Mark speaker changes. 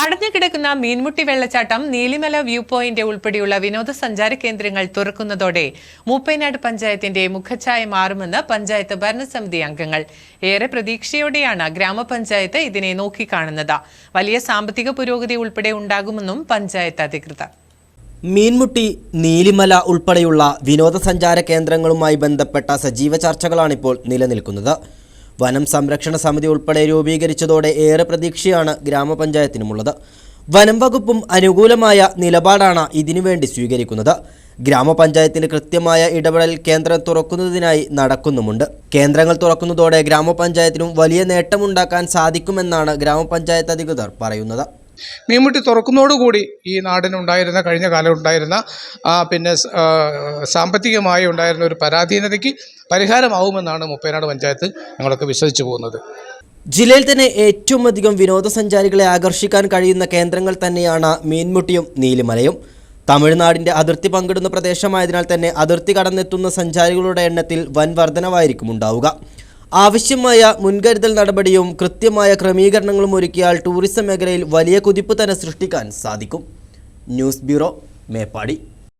Speaker 1: അടഞ്ഞുകിടക്കുന്ന മീൻമുട്ടി വെള്ളച്ചാട്ടം Neelimala view point ഉൾപ്പെടെയുള്ള വിനോദസഞ്ചാര കേന്ദ്രങ്ങൾ തുറക്കുന്നതോടെ മൂപ്പൈനാട് പഞ്ചായത്തിന്റെ മുഖച്ഛായ മാറുമെന്ന് പഞ്ചായത്ത് ഭരണസമിതി അംഗങ്ങൾ. ഏറെ പ്രതീക്ഷയോടെയാണ് ഗ്രാമപഞ്ചായത്ത് ഇതിനെ നോക്കിക്കാണുന്നത്. വലിയ സാമ്പത്തിക പുരോഗതി ഉൾപ്പെടെ ഉണ്ടാകുമെന്നും പഞ്ചായത്ത് അധികൃതർ.
Speaker 2: മീൻമുട്ടി നീലിമല ഉൾപ്പെടെയുള്ള വിനോദസഞ്ചാര കേന്ദ്രങ്ങളുമായി ബന്ധപ്പെട്ട സജീവ ചർച്ചകളാണിപ്പോൾ നിലനിൽക്കുന്നത്. വനം സംരക്ഷണ സമിതി ഉൾപ്പെടെ രൂപീകരിച്ചതോടെ ഏറെ പ്രതീക്ഷയാണ് ഗ്രാമപഞ്ചായത്തിനുമുള്ളത്. വനം വകുപ്പും അനുകൂലമായ നിലപാടാണ് ഇതിനുവേണ്ടി സ്വീകരിക്കുന്നത്. ഗ്രാമപഞ്ചായത്തിന് കൃത്യമായ ഇടപെടൽ കേന്ദ്രം തുറക്കുന്നതിനായി നടക്കുന്നുമുണ്ട്. കേന്ദ്രങ്ങൾ തുറക്കുന്നതോടെ ഗ്രാമപഞ്ചായത്തിനും വലിയ നേട്ടമുണ്ടാക്കാൻ സാധിക്കുമെന്നാണ് ഗ്രാമപഞ്ചായത്ത് അധികൃതർ പറയുന്നത്.
Speaker 3: മീൻമുട്ടി തുറക്കുന്നതോടുകൂടി ഈ നാടിനുണ്ടായിരുന്ന കഴിഞ്ഞ കാലം ഉണ്ടായിരുന്ന പിന്നെ സാമ്പത്തികമായി ഉണ്ടായിരുന്ന ഒരു പരാധീനതയ്ക്ക് പരിഹാരമാവുമെന്നാണ് മുപ്പേനാട് പഞ്ചായത്ത് ഞങ്ങളൊക്കെ വിശ്വസിച്ചു പോകുന്നത്.
Speaker 2: ജില്ലയിൽ തന്നെ ഏറ്റവും അധികം വിനോദസഞ്ചാരികളെ ആകർഷിക്കാൻ കഴിയുന്ന കേന്ദ്രങ്ങൾ തന്നെയാണ് മീൻമുട്ടിയും നീലിമലയും. തമിഴ്നാടിന്റെ അതിർത്തി പങ്കിടുന്ന പ്രദേശമായതിനാൽ തന്നെ അതിർത്തി കടന്നെത്തുന്ന സഞ്ചാരികളുടെ എണ്ണത്തിൽ വൻ വർധനവായിരിക്കും ഉണ്ടാവുക. ആവശ്യമായ മുൻകരുതൽ നടപടിയും കൃത്യമായ ക്രമീകരണങ്ങളും ഒരുക്കിയാൽ ടൂറിസം മേഖലയിൽ വലിയ കുതിപ്പ് തന്നെ സൃഷ്ടിക്കാൻ സാധിക്കും. News bureau Meppadi.